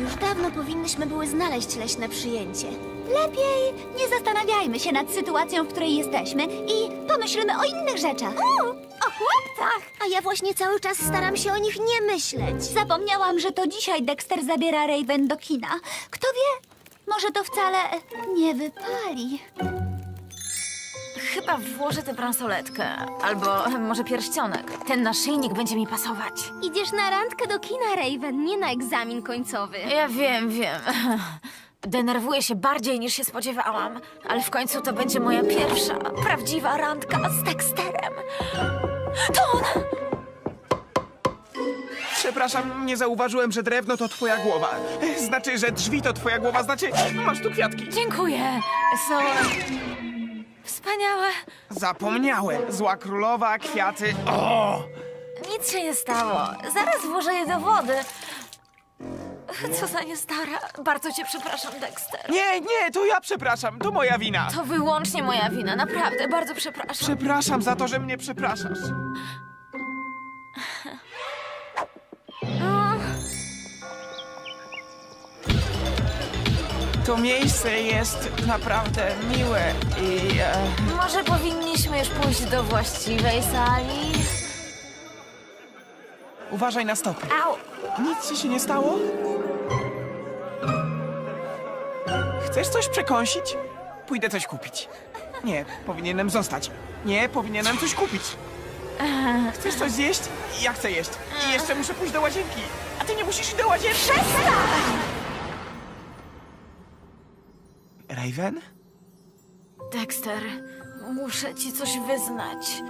Już dawno powinnyśmy były znaleźć leśne przyjęcie. Lepiej nie zastanawiajmy się nad sytuacją, w której jesteśmy i pomyślmy o innych rzeczach. o chłopcach! A ja właśnie cały czas staram się o nich nie myśleć. Zapomniałam, że to dzisiaj Dexter zabiera Raven do kina. Kto wie, może to wcale nie wypali. Chyba włożę tę bransoletkę. Albo może pierścionek. Ten naszyjnik będzie mi pasować. Idziesz na randkę do kina, Raven, nie na egzamin końcowy. Ja wiem, wiem. Denerwuję się bardziej niż się spodziewałam, ale w końcu to będzie moja pierwsza prawdziwa randka z Dexterem. To on! Przepraszam, nie zauważyłem, że drewno to twoja głowa. Znaczy, że drzwi to twoja głowa, znaczy, masz tu kwiatki. Dziękuję. Są wspaniałe. Zapomniałem. Zła królowa, kwiaty. O! Nic się nie stało. Zaraz włożę je do wody. Co za niestara. Bardzo cię przepraszam, Dexter. Nie, nie, to ja przepraszam, to moja wina. To wyłącznie moja wina, naprawdę. Bardzo przepraszam. Przepraszam za to, że mnie przepraszasz. To miejsce jest naprawdę miłe i... E, Może powinniśmy już pójść do właściwej sali? uważaj na stopy. Au! Nic ci się nie stało? Chcesz coś przekąsić? Pójdę coś kupić. Nie, powinienem zostać. Nie, powinienem coś kupić. Chcesz coś zjeść? Ja chcę jeść. I jeszcze muszę pójść do łazienki. A ty nie musisz iść do łazienki. Raven? Dexter, muszę ci coś wyznać.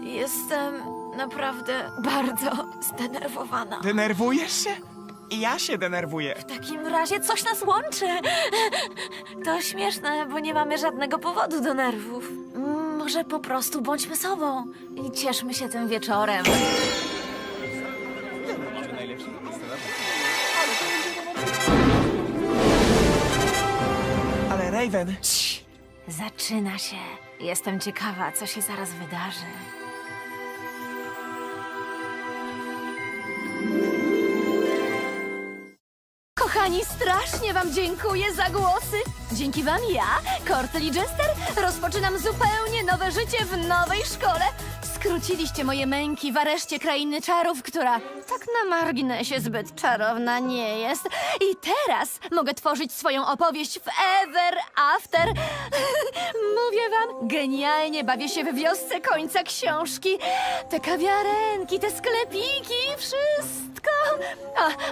Jestem naprawdę bardzo zdenerwowana. Denerwujesz się? I ja się denerwuję. W takim razie coś nas łączy. To śmieszne, bo nie mamy żadnego powodu do nerwów. Mm, Może po prostu bądźmy sobą i cieszmy się tym wieczorem. Raven, Cii, zaczyna się. Jestem ciekawa, co się zaraz wydarzy. Kochani, strasznie wam dziękuję za głosy. Dzięki wam ja, Courtney Jester, rozpoczynam zupełnie nowe życie w nowej szkole. Skróciliście moje męki w areszcie krainy czarów, która tak na marginesie zbyt czarowna nie jest. I teraz mogę tworzyć swoją opowieść w Ever After. Mówię wam, genialnie bawię się w wiosce końca książki. Te kawiarenki, te sklepiki, wszystko.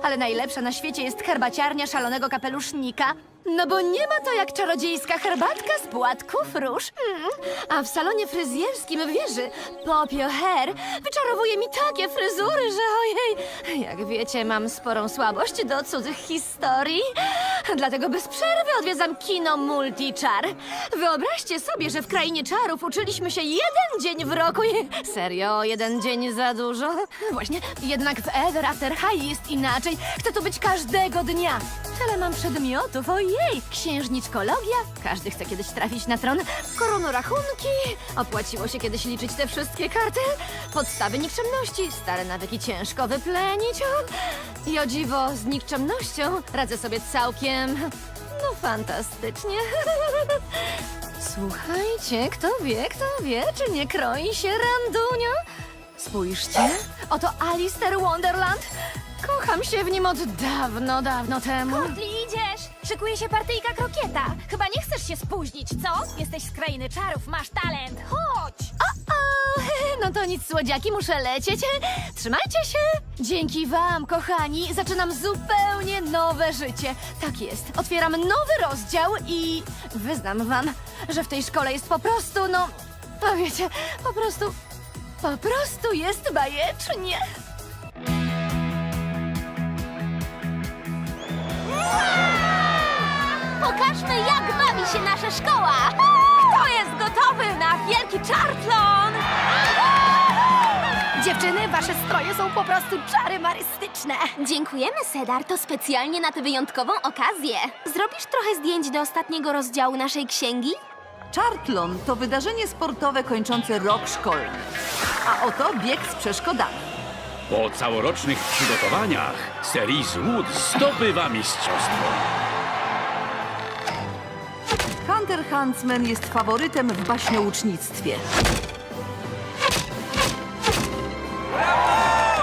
Ale najlepsza na świecie jest herbaciarnia szalonego kapelusznika. No bo nie ma to jak czarodziejska herbatka z płatków róż. Mm. A w salonie fryzjerskim wieży Popio Hair wyczarowuje mi takie fryzury, że ojej, jak wiecie, mam sporą słabość do cudzych historii. Dlatego bez przerwy odwiedzam kino Multichar. Wyobraźcie sobie, że w krainie czarów uczyliśmy się jeden dzień w roku i serio, jeden dzień za dużo. Właśnie, jednak w Ever After High jest inaczej. Chcę tu być każdego dnia. Tyle mam przedmiotów, ojej! Księżniczkologia, każdy chce kiedyś trafić na tron. Koronorachunki, opłaciło się kiedyś liczyć te wszystkie karty. Podstawy nikczemności, stare nawyki ciężko wyplenić. I o dziwo, z nikczemnością radzę sobie całkiem... No fantastycznie. Słuchajcie, kto wie, kto wie, czy nie kroi się randunia? Spójrzcie, oto Alistair Wonderland. Kocham się w nim od dawno, dawno temu. idziesz! Szykuje się partyjka krokieta. Chyba nie chcesz się spóźnić, co? Jesteś z krainy czarów, masz talent. Chodź! O, no to nic, słodziaki, muszę lecieć. Trzymajcie się! Dzięki wam, kochani, zaczynam zupełnie nowe życie. Tak jest, otwieram nowy rozdział i wyznam wam, że w tej szkole jest po prostu, no, no wiecie, po prostu, po prostu jest bajecznie. Pokażmy, jak bawi się nasza szkoła! Kto jest gotowy na wielki czartlon? Dziewczyny, wasze stroje są po prostu czarymarystyczne. Dziękujemy, Sedar, to specjalnie na tę wyjątkową okazję. Zrobisz trochę zdjęć do ostatniego rozdziału naszej księgi? Chartlon to wydarzenie sportowe kończące rok szkolny. A oto bieg z przeszkodami. Po całorocznych przygotowaniach Cerise Wood zdobywa mistrzostwo. Hunter Huntsman jest faworytem w baśnioucznictwie.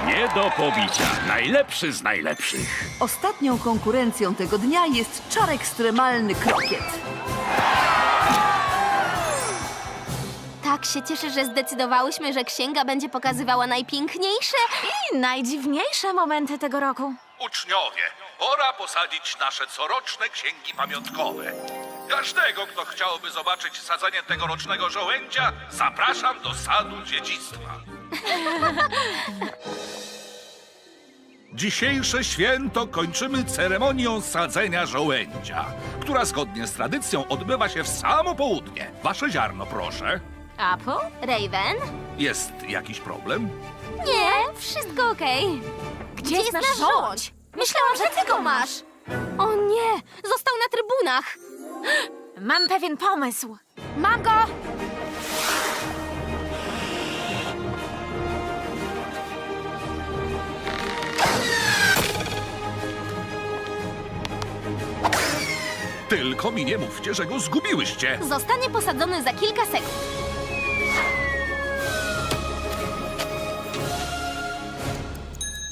Nie do pobicia. Najlepszy z najlepszych. Ostatnią konkurencją tego dnia jest czar ekstremalny krokiet. Tak się cieszę, że zdecydowałyśmy, że księga będzie pokazywała najpiękniejsze. I najdziwniejsze momenty tego roku. Uczniowie, pora posadzić nasze coroczne księgi pamiątkowe. Każdego, kto chciałby zobaczyć sadzenie tegorocznego żołędzia, zapraszam do sadu dziedzictwa. Dzisiejsze święto kończymy ceremonią sadzenia żołędzia, która zgodnie z tradycją odbywa się w samo południe. Wasze ziarno, proszę. Apple? Raven? Jest jakiś problem? Nie, wszystko okej. Gdzie jest nasz żołądź? Myślałam, że ty go masz. O nie, został na trybunach. Mam pewien pomysł. Mam go! Tylko mi nie mówcie, że go zgubiłyście. Zostanie posadzony za kilka sekund.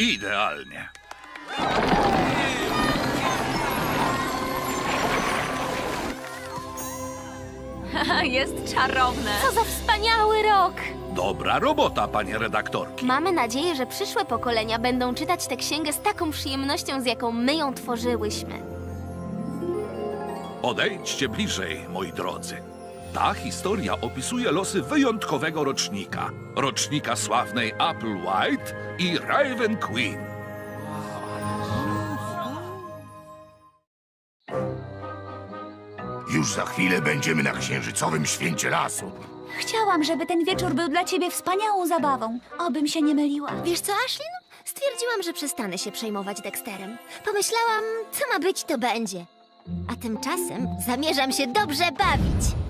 Idealnie. Jest czarowne. Co za wspaniały rok! Dobra robota, panie redaktorki. Mamy nadzieję, że przyszłe pokolenia będą czytać tę księgę z taką przyjemnością, z jaką my ją tworzyłyśmy. Odejdźcie bliżej, moi drodzy. Ta historia opisuje losy wyjątkowego rocznika. Rocznika sławnej Applewhite i Raven Queen. Już za chwilę będziemy na księżycowym święcie lasu. Chciałam, żeby ten wieczór był dla ciebie wspaniałą zabawą. Obym się nie myliła. Wiesz co, Ashlyn? Stwierdziłam, że przestanę się przejmować Dexterem. Pomyślałam, co ma być, to będzie. A tymczasem zamierzam się dobrze bawić.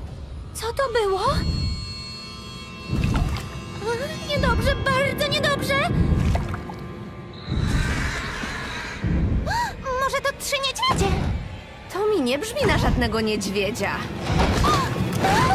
Co to było? Niedobrze, bardzo niedobrze! Może to trzy niedźwiedzie? To mi nie brzmi na żadnego niedźwiedzia. Patrzcie!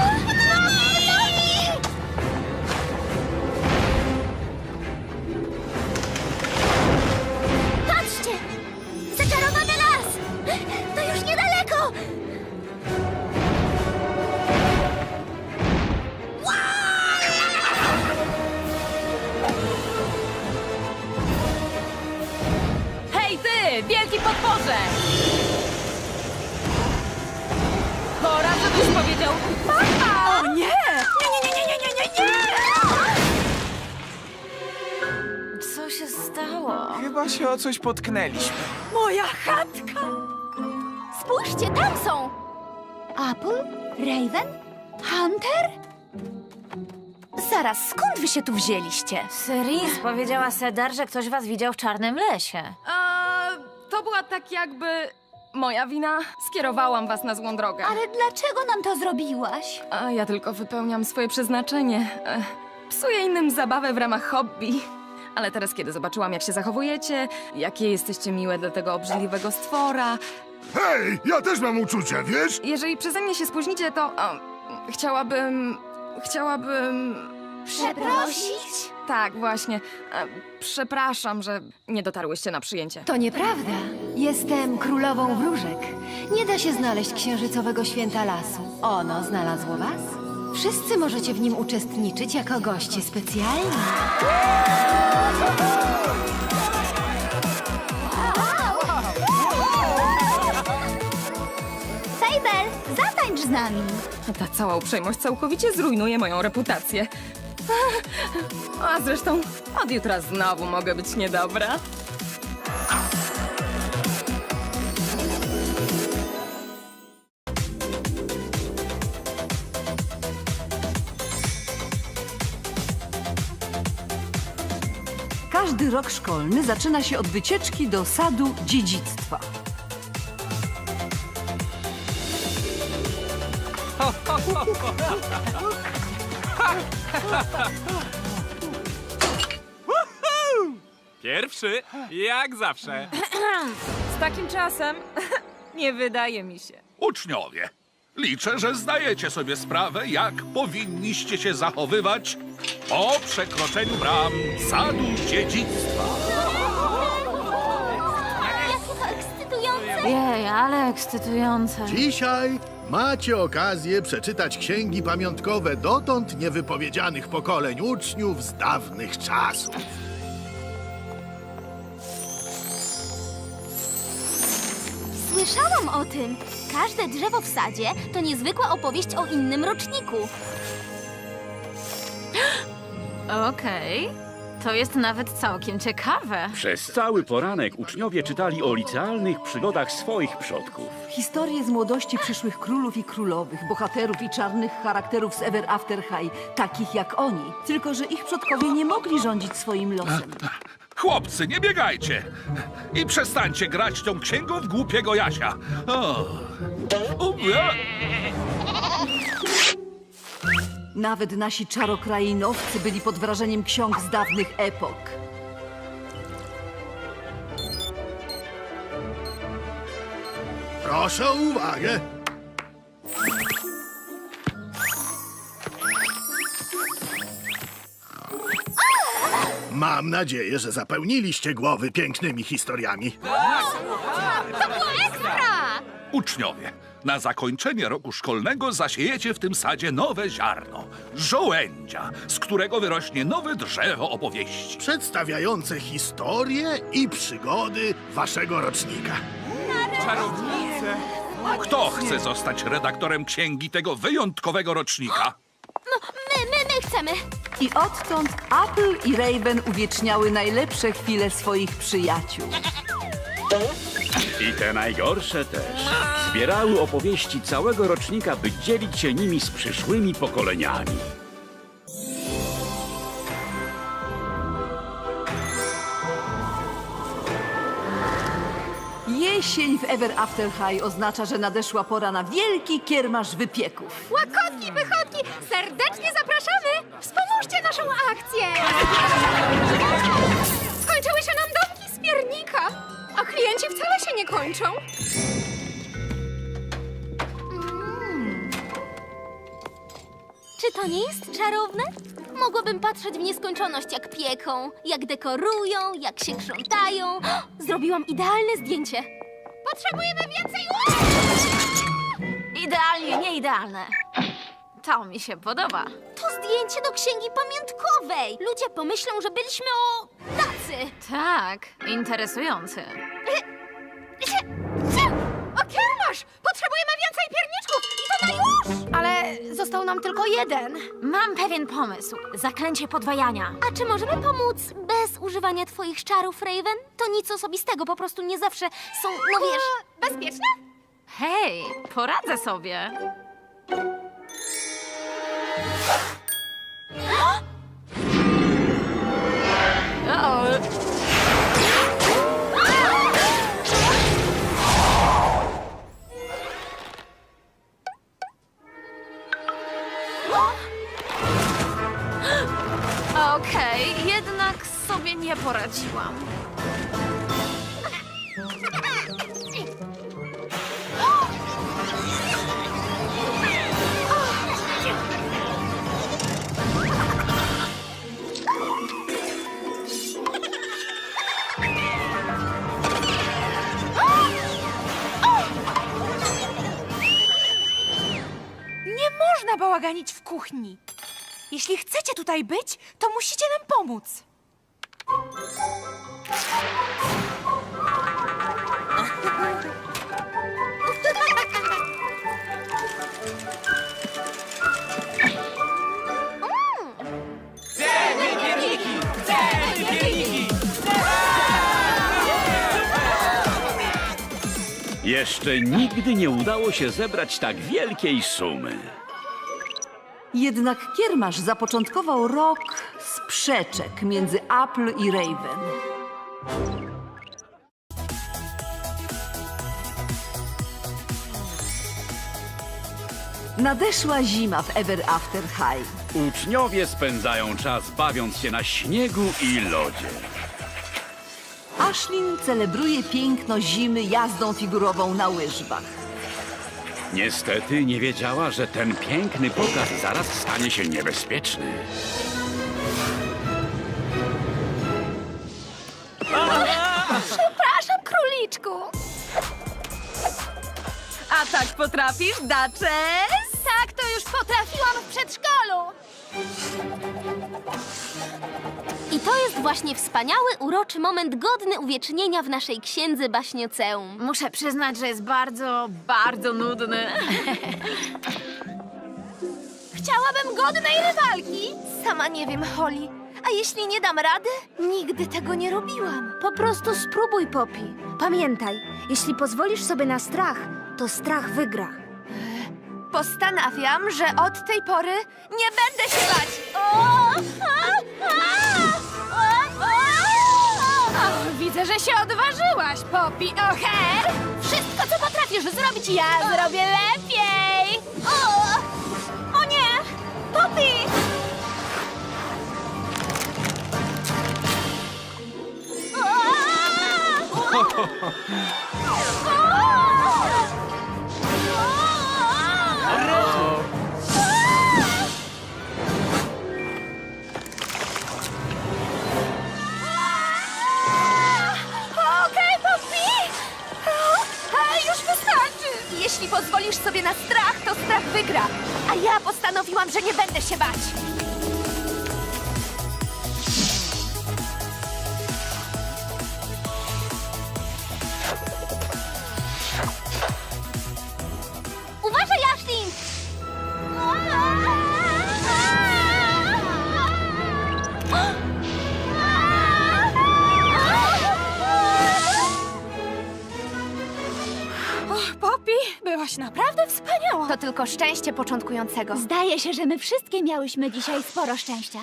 O coś potknęliśmy. Moja chatka! Spójrzcie, tam są! Apple? Raven? Hunter? Zaraz, skąd wy się tu wzięliście? Cerise powiedziała Cedar, że ktoś was widział w czarnym lesie. A, to była tak jakby moja wina. Skierowałam was na złą drogę. Ale dlaczego nam to zrobiłaś? A ja tylko wypełniam swoje przeznaczenie. E, Psuję innym zabawę w ramach hobby. Ale teraz, kiedy zobaczyłam, jak się zachowujecie, jakie jesteście miłe dla tego obrzydliwego stwora, Hej, ja też mam uczucia, wiesz? jeżeli przeze mnie się spóźnicie, to o, chciałabym. Chciałabym. Przeprosić? Tak, właśnie. E, Przepraszam, że nie dotarłyście na przyjęcie. To nieprawda. Jestem królową wróżek. Nie da się znaleźć księżycowego święta lasu. Ono znalazło was? Wszyscy możecie w nim uczestniczyć jako goście specjalni. Fable, zatańcz z nami. Ta cała uprzejmość całkowicie zrujnuje moją reputację. A zresztą od jutra znowu mogę być niedobra. Każdy rok szkolny zaczyna się od wycieczki do sadu dziedzictwa. Pierwszy, jak zawsze. Z takim czasem nie wydaje mi się. Uczniowie, liczę, że zdajecie sobie sprawę, jak powinniście się zachowywać po przekroczeniu bram sadu dziedzictwa. Jakie to ekscytujące! Jej, ale ekscytujące. Dzisiaj macie okazję przeczytać księgi pamiątkowe dotąd niewypowiedzianych pokoleń uczniów z dawnych czasów. Słyszałam o tym. Każde drzewo w sadzie to niezwykła opowieść o innym roczniku. Okej, to jest nawet całkiem ciekawe. Przez cały poranek uczniowie czytali o licealnych przygodach swoich przodków. Historie z młodości przyszłych królów i królowych, bohaterów i czarnych charakterów z Ever After High, takich jak oni. Tylko, że ich przodkowie nie mogli rządzić swoim losem. Chłopcy, nie biegajcie! I przestańcie grać tą księgą w głupiego Jasia. O. O, ja. Nawet nasi czarokrainowcy byli pod wrażeniem ksiąg z dawnych epok. Proszę o uwagę. Mam nadzieję, że zapełniliście głowy pięknymi historiami. Uczniowie, na zakończenie roku szkolnego zasiejecie w tym sadzie nowe ziarno. Żołędzia, z którego wyrośnie nowe drzewo opowieści. Przedstawiające historie i przygody waszego rocznika. Czarownice. Kto chce zostać redaktorem księgi tego wyjątkowego rocznika? My, my, my chcemy! I odtąd Apple i Raven uwieczniały najlepsze chwile swoich przyjaciół. I te najgorsze też. Zbierały opowieści całego rocznika, by dzielić się nimi z przyszłymi pokoleniami. Jesień w Ever After High oznacza, że nadeszła pora na wielki kiermasz wypieków. Łakotki, wychodki, serdecznie zapraszamy! Wspomóżcie naszą akcję! Skończyły się nam domki z piernika, a klienci wcale się nie kończą. Czy to nie jest czarowne? Mogłabym patrzeć w nieskończoność, jak pieką, jak dekorują, jak się krzątają. Zrobiłam idealne zdjęcie. Potrzebujemy więcej Idealnie, nie idealne. To mi się podoba. To zdjęcie do księgi pamiątkowej. Ludzie pomyślą, że byliśmy o Tak, interesujący. O, kiermasz! Potrzebujemy więcej pierniczków i to na już! Ale został nam tylko jeden. Mam pewien pomysł. Zaklęcie podwajania. A czy możemy pomóc bez używania twoich czarów, Raven? To nic osobistego, po prostu nie zawsze są, no wiesz... Bezpieczne? Hej, poradzę sobie. Sobie poradziłam. Nie można bałaganić w kuchni. Jeśli chcecie tutaj być, to musicie nam pomóc. Jeszcze nigdy nie udało się zebrać tak wielkiej sumy. Jednak kiermasz zapoczątkował rok sprzeczek między Apple i Raven. Nadeszła zima w Ever After High. Uczniowie spędzają czas bawiąc się na śniegu i lodzie. Ashlyn celebruje piękno zimy jazdą figurową na łyżwach. Niestety nie wiedziała, że ten piękny pokaz zaraz stanie się niebezpieczny. Króliczku. A tak potrafisz, Daczes? Tak, to już potrafiłam w przedszkolu. I to jest właśnie wspaniały, uroczy moment godny uwiecznienia w naszej księdze baśnioceum. Muszę przyznać, że jest bardzo, bardzo nudny. Chciałabym godnej rywalki. Sama nie wiem, Holly. A jeśli nie dam rady? Nigdy tego nie robiłam. Po prostu spróbuj, Poppy. Pamiętaj, jeśli pozwolisz sobie na strach, to strach wygra. Postanawiam, że od tej pory nie będę się bać. O! A! A! O! O! Widzę, że się odważyłaś, Poppy O'Hare. Wszystko, co potrafisz zrobić, ja zrobię lepiej. O! O nie! Poppy! Okej, Poppy! A, już wystarczy! Jeśli pozwolisz sobie na strach, to strach wygra. A ja postanowiłam, że nie będę się bać. Naprawdę wspaniała. To tylko szczęście początkującego. Zdaje się, że my wszystkie miałyśmy dzisiaj sporo szczęścia.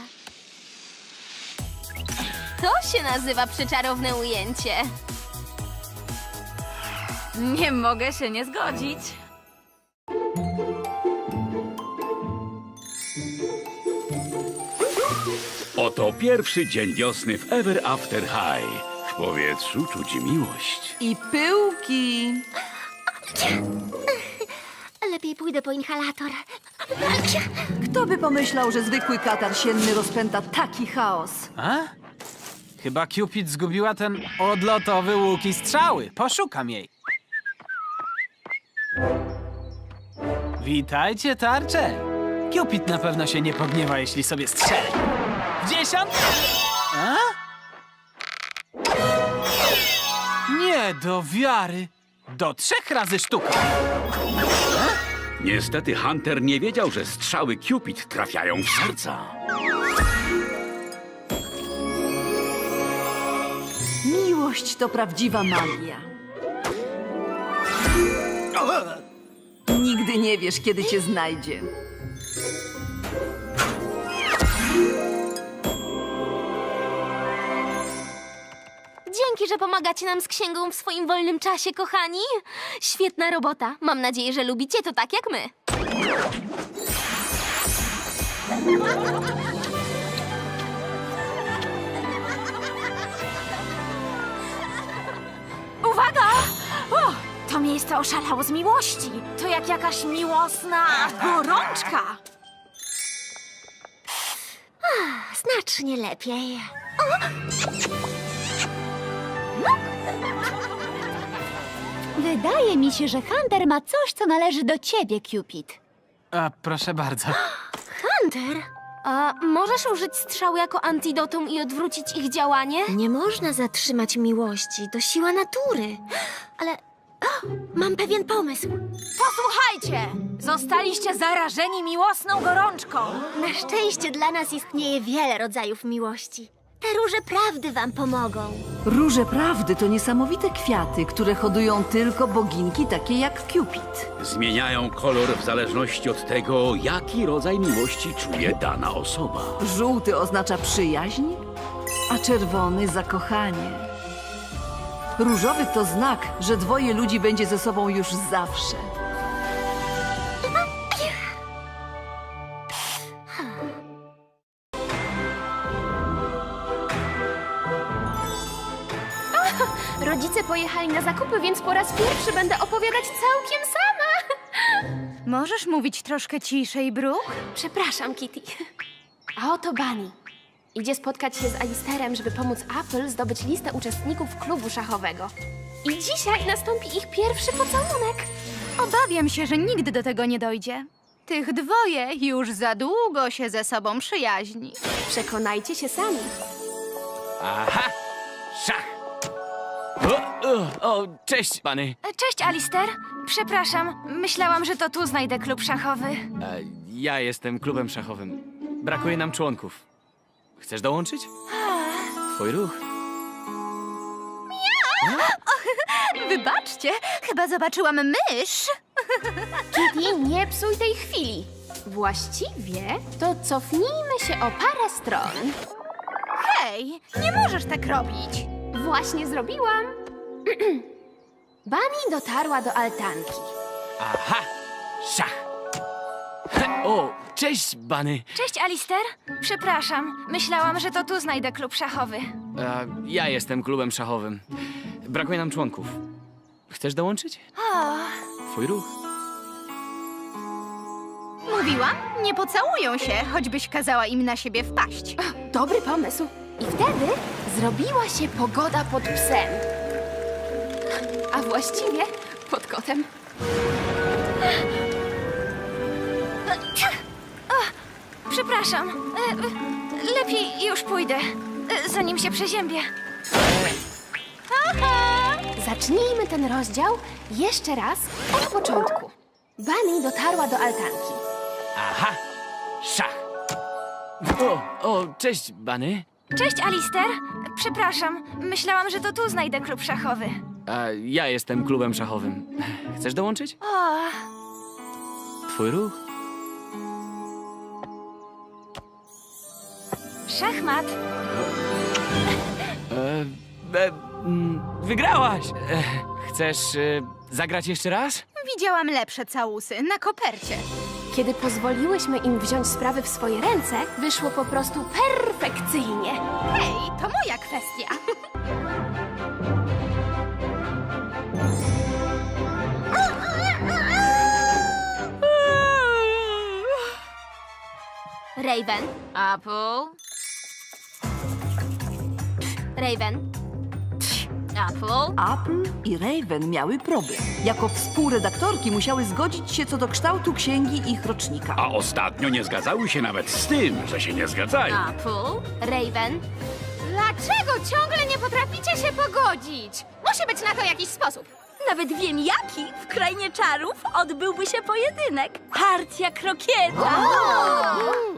To się nazywa przyczarowne ujęcie. Nie mogę się nie zgodzić. Oto pierwszy dzień wiosny w Ever After High. W powietrzu czuć miłość. I pyłki. Lepiej pójdę po inhalator. Kto by pomyślał, że zwykły katar sienny rozpęta taki chaos? A? Chyba Cupid zgubiła ten odlotowy łuk i strzały. Poszukam jej. Witajcie, tarcze. Cupid na pewno się nie pogniewa, jeśli sobie strzeli. W dziesiątkę! A? Nie do wiary. Do trzech razy sztuka. Niestety Hunter nie wiedział, że strzały Cupid trafiają w serca. Miłość to prawdziwa magia. Nigdy nie wiesz, kiedy cię znajdzie. Dzięki, że pomagacie nam z księgą w swoim wolnym czasie, kochani. Świetna robota. Mam nadzieję, że lubicie to tak jak my. Uwaga! O, to miejsce oszalało z miłości. To jak jakaś miłosna gorączka. Znacznie lepiej. Wydaje mi się, że Hunter ma coś, co należy do ciebie, Cupid. A, proszę bardzo. Hunter, a możesz użyć strzału jako antidotum i odwrócić ich działanie? Nie można zatrzymać miłości, to siła natury. Ale o, mam pewien pomysł. Posłuchajcie! Zostaliście zarażeni miłosną gorączką. Na szczęście dla nas istnieje wiele rodzajów miłości. Te róże prawdy wam pomogą. Róże prawdy to niesamowite kwiaty, które hodują tylko boginki takie jak Cupid. Zmieniają kolor w zależności od tego, jaki rodzaj miłości czuje dana osoba. Żółty oznacza przyjaźń, a czerwony zakochanie. Różowy to znak, że dwoje ludzi będzie ze sobą już zawsze. Wczoraj na zakupy, więc po raz pierwszy będę opowiadać całkiem sama. Możesz mówić troszkę ciszej, Brooke? Przepraszam, Kitty. A oto Bunny. Idzie spotkać się z Alisterem, żeby pomóc Apple zdobyć listę uczestników klubu szachowego. I dzisiaj nastąpi ich pierwszy pocałunek. Obawiam się, że nigdy do tego nie dojdzie. Tych dwoje już za długo się ze sobą przyjaźni. Przekonajcie się sami. Aha! Szach! O, o, o cześć, pany. Cześć, Alister. Przepraszam, myślałam, że to tu znajdę klub szachowy. E, ja jestem klubem szachowym. Brakuje nam członków. Chcesz dołączyć? Twój ruch. Wybaczcie, chyba zobaczyłam mysz. Kitty, nie psuj tej chwili. Właściwie to cofnijmy się o parę stron. Hej, nie możesz tak robić. Właśnie zrobiłam. Bunny dotarła do altanki. Aha! Szach! He, o, cześć, Bany. Cześć, Alister. Przepraszam, myślałam, że to tu znajdę klub szachowy. E, ja jestem klubem szachowym. Brakuje nam członków. Chcesz dołączyć? Twój ruch. Mówiłam, nie pocałują się, choćbyś kazała im na siebie wpaść. Dobry pomysł. I wtedy zrobiła się pogoda pod psem. A właściwie pod kotem. Przepraszam, e, e, lepiej już pójdę, e, zanim się przeziębię. Zacznijmy ten rozdział jeszcze raz od początku. Bunny dotarła do altanki. Aha! Szach! O, o, cześć, Bany. Cześć, Alister. Przepraszam, myślałam, że to tu znajdę klub szachowy. E, ja jestem klubem szachowym. Chcesz dołączyć? O, Twój ruch. szachmat. E, e, mm, wygrałaś! E, chcesz e, zagrać jeszcze raz? Widziałam lepsze całusy na kopercie. Kiedy pozwoliłyśmy im wziąć sprawy w swoje ręce, wyszło po prostu perfekcyjnie. Hej, to moja kwestia. Raven, Apple, Raven, Apple. Apple i Raven miały problem. Jako współredaktorki musiały zgodzić się co do kształtu księgi ich rocznika. A ostatnio nie zgadzały się nawet z tym, że się nie zgadzają. Apple. Raven. Dlaczego ciągle nie potraficie się pogodzić? Musi być na to jakiś sposób. Nawet wiem jaki. W krainie czarów odbyłby się pojedynek. Partia krokieta.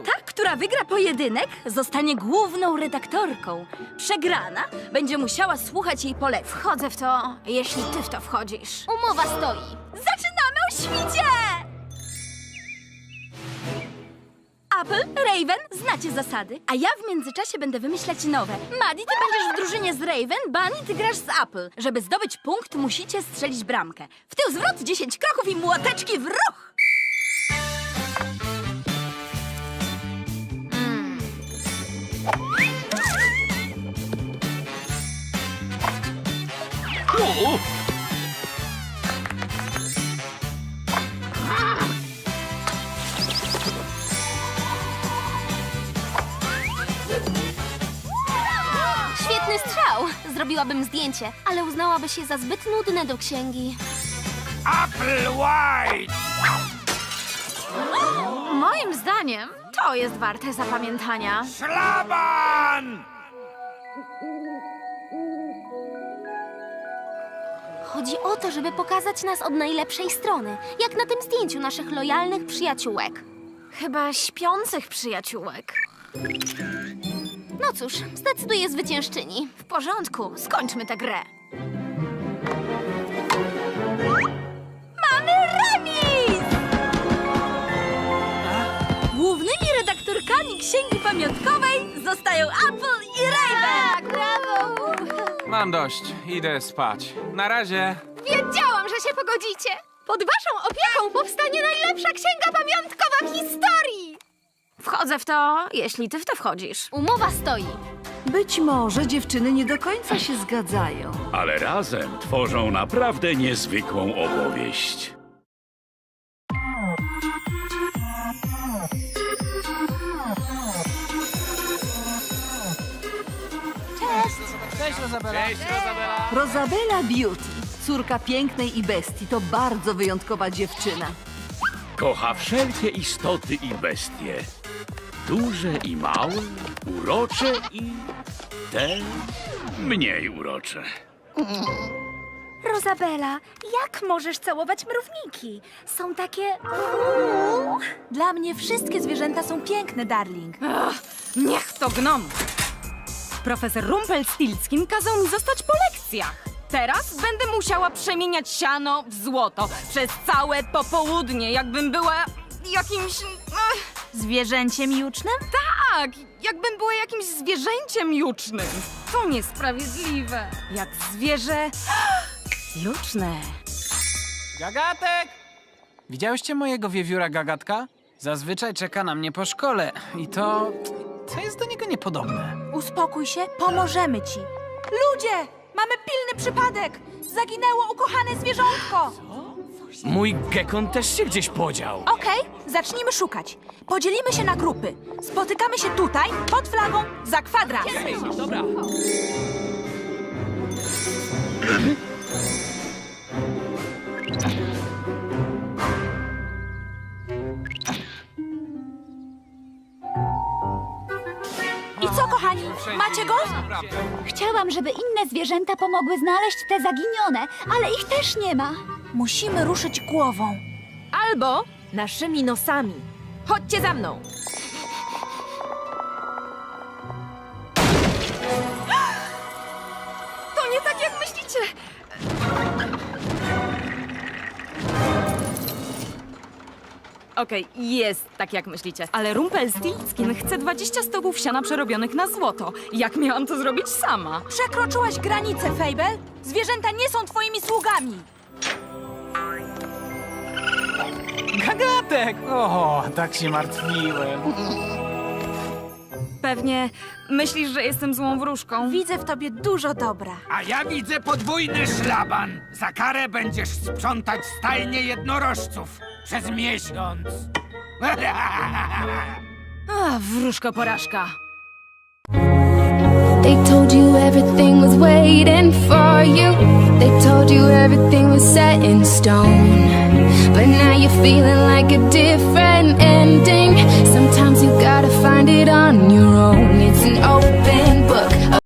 Ta, która wygra pojedynek, zostanie główną redaktorką. Przegrana będzie musiała słuchać jej poleceń. Wchodzę w to, jeśli ty w to wchodzisz. Umowa stoi. Zaczynamy o świcie! Apple, Raven, znacie zasady, a ja w międzyczasie będę wymyślać nowe. Maddie, ty będziesz w drużynie z Raven, Bunny, ty grasz z Apple. Żeby zdobyć punkt, musicie strzelić bramkę. W tył zwrot, 10 kroków i młoteczki w ruch! Zdjęcie, ale uznałaby się za zbyt nudne do księgi. Apple White! Moim zdaniem to jest warte zapamiętania. Szlaban! Chodzi o to, żeby pokazać nas od najlepszej strony, jak na tym zdjęciu naszych lojalnych przyjaciółek. Chyba śpiących przyjaciółek. No cóż, zdecyduje zwyciężczyni. W porządku, skończmy tę grę. Mamy remis! Głównymi redaktorkami Księgi Pamiątkowej zostają Apple i Raven! Tak, brawo! Mam dość, idę spać. Na razie. Wiedziałam, że się pogodzicie! Pod waszą opieką powstanie najlepsza księga pamiątkowa w historii! Wchodzę w to, jeśli ty w to wchodzisz. Umowa stoi. Być może dziewczyny nie do końca się zgadzają. Ale razem tworzą naprawdę niezwykłą opowieść. Rosabella Beauty, córka pięknej i bestii, to bardzo wyjątkowa dziewczyna. Kocha wszelkie istoty i bestie. Duże i małe, urocze i te mniej urocze. Rozabela, jak możesz całować mrówniki? Są takie... Dla mnie wszystkie zwierzęta są piękne, darling. Niech to gnom! Profesor Rumpelstiltskin kazał mi zostać po lekcjach. Teraz będę musiała przemieniać siano w złoto przez całe popołudnie, jakbym była jakimś... Ech, Zwierzęciem jucznym? tak, jakbym była jakimś zwierzęciem jucznym. To niesprawiedliwe. Jak zwierzę... juczne. Gagatek! Widziałyście mojego wiewióra Gagatka? Zazwyczaj czeka na mnie po szkole i to... to jest do niego niepodobne. Uspokój się, pomożemy ci. Ludzie! Mamy pilny przypadek! Zaginęło ukochane zwierzątko! Mój gekon też się gdzieś podział. Okej, zacznijmy szukać. Podzielimy się na grupy. Spotykamy się tutaj, pod flagą, za kwadrat. Dobra. Kochani? Macie go? Chciałam, żeby inne zwierzęta pomogły znaleźć te zaginione, ale ich też nie ma. Musimy ruszyć głową. Albo naszymi nosami. Chodźcie za mną. Okej, jest tak jak myślicie. Ale Rumpelstiltskin chce 20 stogów siana przerobionych na złoto. Jak miałam to zrobić sama? Przekroczyłaś granicę, Fable. Zwierzęta nie są twoimi sługami. Gagatek! O, tak się martwiłem. Pewnie myślisz, że jestem złą wróżką. Widzę w tobie dużo dobra. A ja widzę podwójny szlaban. Za karę będziesz sprzątać stajnie jednorożców przez miesiąc. A, wróżko porażka. They told you everything was waiting for you. They told you everything was set in stone. But now you're feeling like a different ending. Sometimes you gotta find it on your own. It's an open